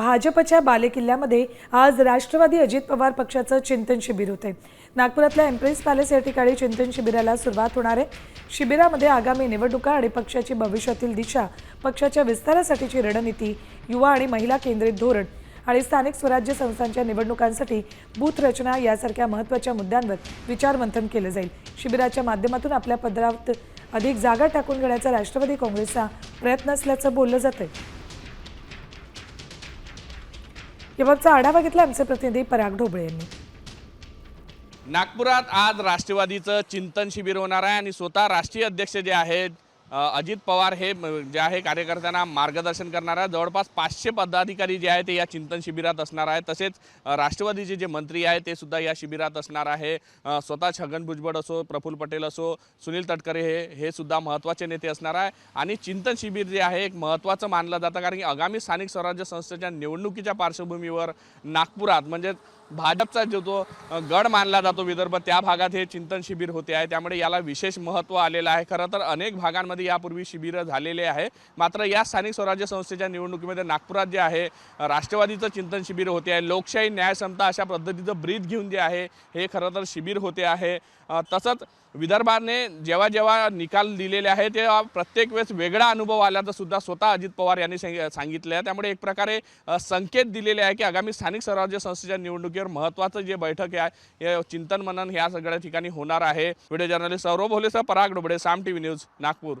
भाजपच्या बालेकिल्ल्यामध्ये आज राष्ट्रवादी अजित पवार पक्षाचं चिंतन शिबिर होते. नागपुरातल्या एम्प्रेस पॅलेस या ठिकाणी चिंतन शिबिराला सुरुवात होणार आहे. शिबिरामध्ये आगामी निवडणुका आणि पक्षाची भविष्यातील दिशा पक्षाच्या विस्तारासाठीची रणनीती युवा आणि महिला केंद्रित धोरण आणि स्थानिक स्वराज्य संस्थांच्या निवडणुकांसाठी बूथ रचना यासारख्या महत्त्वाच्या मुद्द्यांवर विचारमंथन केलं जाईल. शिबिराच्या माध्यमातून आपल्या पदरात अधिक जागा टाकून घेण्याचा राष्ट्रवादी काँग्रेसचा प्रयत्न असल्याचं बोललं जातं याबाबतचा आढावा घेतला आमचे प्रतिनिधी पराग ढोबळे यांनी. नागपुरात आज राष्ट्रवादीचं चिंतन शिबिर होणार आहे आणि स्वतः राष्ट्रीय अध्यक्ष जे आहेत अजित पवार हे म, जे आहे कार्यकर्त्यांना मार्गदर्शन करणार आहे जवळपास पाचशे पदाधिकारी जे आहे ते या चिंतन शिबिरात असणार आहे तसेच राष्ट्रवादीचे जे मंत्री आहे ते सुद्धा या शिबिरात असणार आहे. स्वतः छगन भुजबळ असो प्रफुल्ल पटेल असो सुनील तटकरे हे हे सुद्धा महत्त्वाचे नेते असणार आहे. आणि चिंतन शिबिर जे आहे एक महत्त्वाचं मानलं जातं कारण की आगामी स्थानिक स्वराज्य संस्थेच्या निवडणुकीच्या पार्श्वभूमीवर नागपुरात म्हणजे भाजपचा जो तो गड मानला जातो विदर्भ त्या भागात हे चिंतन शिबिर होते आहे. त्यामुळे याला विशेष महत्त्व आलेलं आहे. खरं तर अनेक भागांमध्ये यापूर्वी शिबिरं झालेले आहे. मात्र या स्थानिक स्वराज्य संस्थेच्या निवडणुकीमध्ये नागपुरात जे आहे राष्ट्रवादीचं चिंतन शिबिर होते आहे. लोकशाही न्यायसमता अशा पद्धतीचं ब्रीद घेऊन जे आहे हे खरं तर शिबिर होते आहे. तसंच विदर्भाने जेव्हा जेव्हा निकाल दिलेले आहे तेव्हा प्रत्येक वेळेस वेगळा अनुभव आल्याचं सुद्धा स्वतः अजित पवार यांनी सांगितलं आहे. त्यामुळे एक प्रकारे संकेत दिलेले आहे की आगामी स्थानिक स्वराज्य संस्थेच्या निवडणुकीवर महत्त्वाचं जे बैठक आहे हे चिंतन मनन ह्या सगळ्या ठिकाणी होणार आहे. Video journalist Saurabh भोलेसह Parag Dobde Saam T V news Nagpur.